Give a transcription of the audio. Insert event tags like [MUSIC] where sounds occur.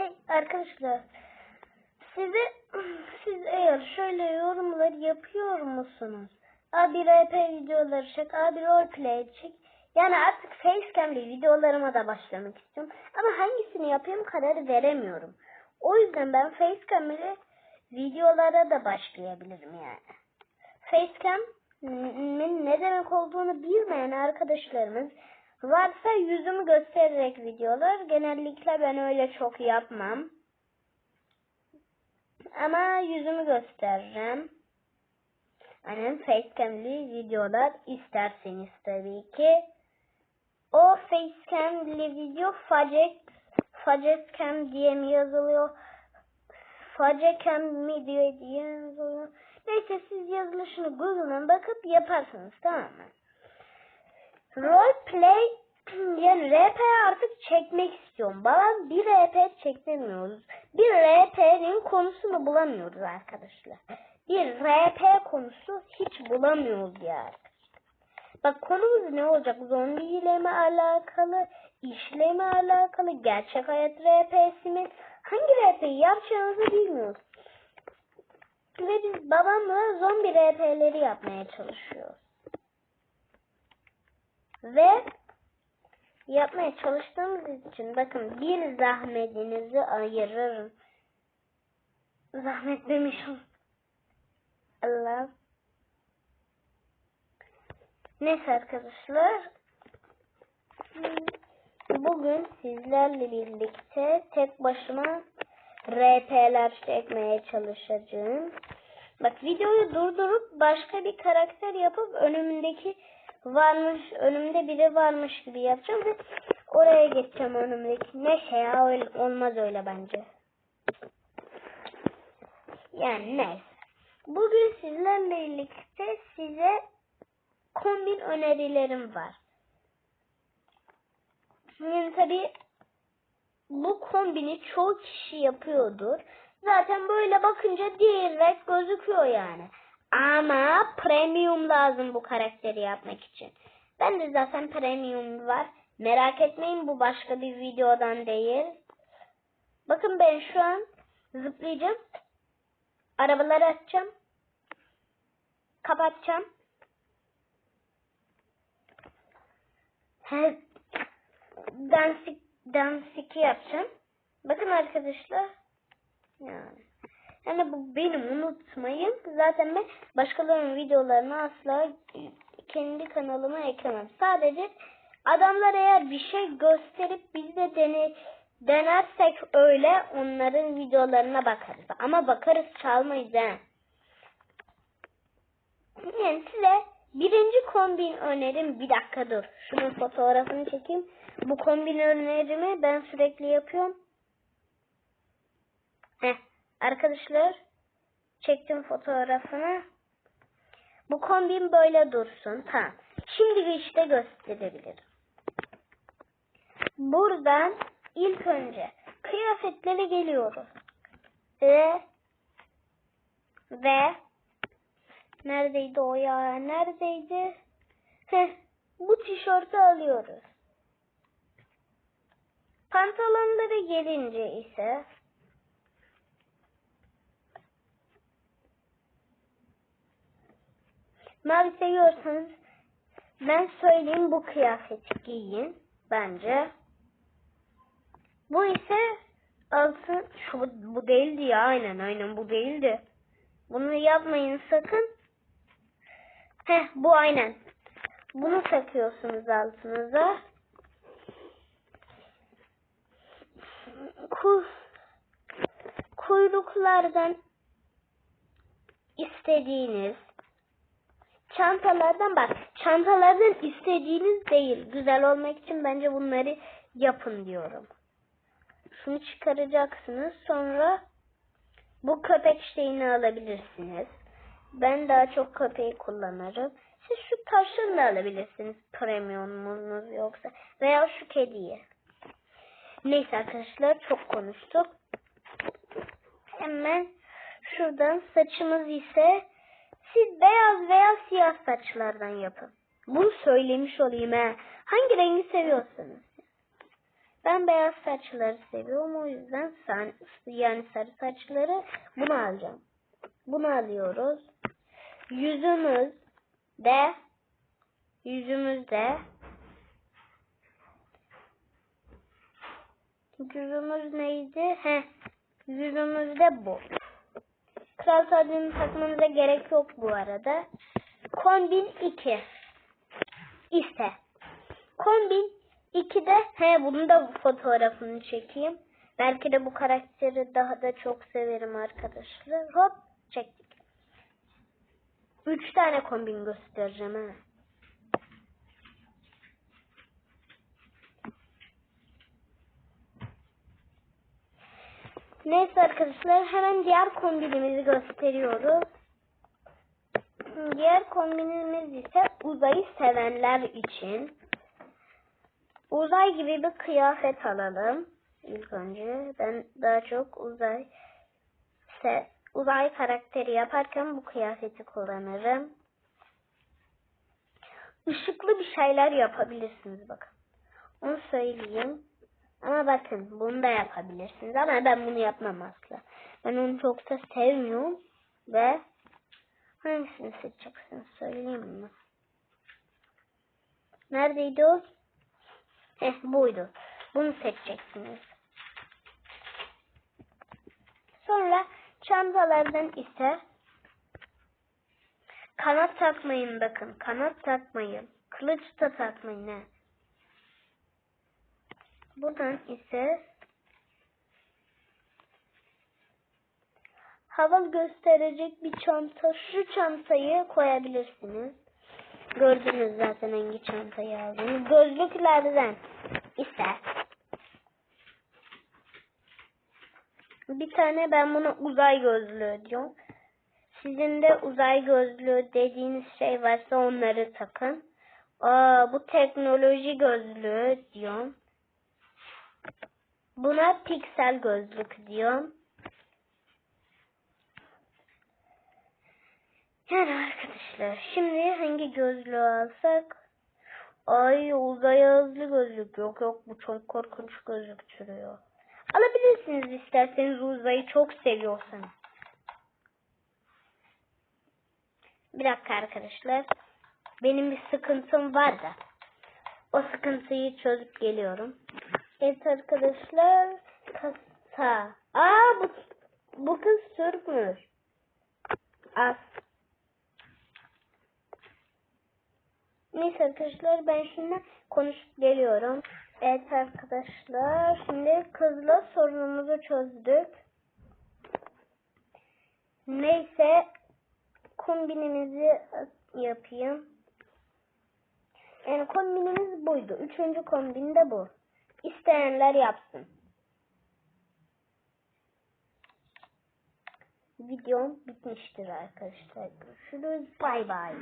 Hey arkadaşlar. Size [CLEARS THROAT] siz eğer şöyle yorumlar yapıyor musunuz? Abi RP videoları çek, abi roleplay çek. Yani artık facecam'li videolarıma da başlamak istiyorum. Ama hangisini yapayım karar veremiyorum. O yüzden ben facecam'li videolara da başlayabilirim yani. Facecam'in ne demek olduğunu bilmeyen arkadaşlarımız varsa yüzümü göstererek videolar. Genellikle ben öyle çok yapmam. Ama yüzümü gösteririm. Hani facecam'li videolar isterseniz tabii ki. O facecam'li video facet facetcam diye mi yazılıyor? Facecam mi diye diye yazılıyor. Neyse siz yazılışını Google'dan bakıp yaparsınız tamam mı? Roleplay yani RP artık çekmek istiyorum. Bana bir RP çekemiyoruz. Bir RP'nin konusunu bulamıyoruz arkadaşlar. Bir RP konusu hiç bulamıyoruz ya. Bak konumuz ne olacak? Zombi ile mi alakalı? İşle mi alakalı? Gerçek hayat RP'si mi? Hangi RP'yi yapacağımızı bilmiyoruz. Ve biz babamla zombi RP'leri yapmaya çalışıyoruz. Ve yapmaya çalıştığımız için bakın bir zahmetinizi ayırırım. Zahmet demişim. Allah. Neyse arkadaşlar. Bugün sizlerle birlikte tek başıma RP'ler çekmeye çalışacağım. Bak videoyu durdurup başka bir karakter yapıp önümdeki varmış, önümde biri varmış gibi yapacağım ve oraya geçeceğim önümdeki. Ne şey ya öyle, olmaz öyle bence. Yani neyse. Bugün sizlerle birlikte size kombin önerilerim var. Yani tabi bu kombini çoğu kişi yapıyordur. Zaten böyle bakınca direkt gözüküyor yani. Ama premium lazım bu karakteri yapmak için. Ben de zaten premium var. Merak etmeyin bu başka bir videodan değil. Bakın ben şu an zıplayacağım. Arabaları açacağım. Kapatacağım. Dansik, dansiki yapacağım. Bakın arkadaşlar. Yani. Yani bu benim unutmayın. Zaten ben başkalarının videolarını asla kendi kanalıma eklemem. Sadece adamlar eğer bir şey gösterip biz de dene, denersek öyle onların videolarına bakarız. Ama bakarız çalmayız he. Yani size birinci kombin önerim bir dakika dur. Şunun fotoğrafını çekeyim. Bu kombin önerimi ben sürekli yapıyorum. Heh. Arkadaşlar çektim fotoğrafını. Bu kombin böyle dursun. Tamam. Şimdi işte gösterebilirim. Buradan ilk önce kıyafetlere geliyoruz. Ve ve neredeydi o ya? Neredeydi? Heh, bu tişörtü alıyoruz. Pantolonlara gelince ise Mavi seviyorsanız ben söyleyeyim bu kıyafeti giyin bence. Bu ise altın şu bu değildi ya aynen aynen bu değildi. Bunu yapmayın sakın. Heh bu aynen. Bunu takıyorsunuz altınıza. Kuş kuyruklardan istediğiniz çantalardan bak çantalardan istediğiniz değil güzel olmak için bence bunları yapın diyorum. Şunu çıkaracaksınız sonra bu köpek şeyini alabilirsiniz. Ben daha çok köpeği kullanırım. Siz şu taşını da alabilirsiniz premiumunuz yoksa veya şu kediyi. Neyse arkadaşlar çok konuştuk. Hemen şuradan saçımız ise siz beyaz veya siyah saçlardan yapın. Bunu söylemiş olayım he. Hangi rengi seviyorsanız. Ben beyaz saçları seviyorum. O yüzden sen, yani sarı saçları bunu alacağım. Bunu alıyoruz. Yüzümüz de yüzümüzde yüzümüz neydi? He, yüzümüzde bu. Kral tacını takmanıza gerek yok bu arada. Kombin 2 ise kombin 2'de he bunun da fotoğrafını çekeyim. Belki de bu karakteri daha da çok severim arkadaşlar. Hop çektik. 3 tane kombin göstereceğim ha. Neyse arkadaşlar hemen diğer kombinimizi gösteriyoruz. Diğer kombinimiz ise uzayı sevenler için. Uzay gibi bir kıyafet alalım. İlk önce ben daha çok uzay uzay karakteri yaparken bu kıyafeti kullanırım. Işıklı bir şeyler yapabilirsiniz bakın. Onu söyleyeyim. Ama bakın bunu da yapabilirsiniz ama ben bunu yapmam asla. Ben onu çok da sevmiyorum ve hangisini seçeceksiniz söyleyeyim mi? Neredeydi o? Eh buydu. Bunu seçeceksiniz. Sonra çantalardan ise kanat takmayın bakın. Kanat takmayın. Kılıç da takmayın. He. Buradan ise havalı gösterecek bir çanta. Şu çantayı koyabilirsiniz. Gördünüz zaten hangi çantayı aldığını. Gözlüklerden ise bir tane ben buna uzay gözlüğü diyorum. Sizin de uzay gözlüğü dediğiniz şey varsa onları takın. Aa, bu teknoloji gözlüğü diyorum. Buna piksel gözlük diyorum. Yani arkadaşlar şimdi hangi gözlüğü alsak? Ay uzay hızlı gözlük. Yok yok bu çok korkunç gözüktürüyor. Alabilirsiniz isterseniz uzayı çok seviyorsanız. Bir dakika arkadaşlar. Benim bir sıkıntım var da. O sıkıntıyı çözüp geliyorum. Evet arkadaşlar. Kasa. Aa bu, bu kız Türkmüş. As. Neyse arkadaşlar ben şimdi konuşup geliyorum. Evet arkadaşlar şimdi kızla sorunumuzu çözdük. Neyse kombinimizi yapayım. Yani kombinimiz buydu. Üçüncü kombin de bu. İsteyenler yapsın. Videom bitmiştir arkadaşlar. Görüşürüz. Bay bay.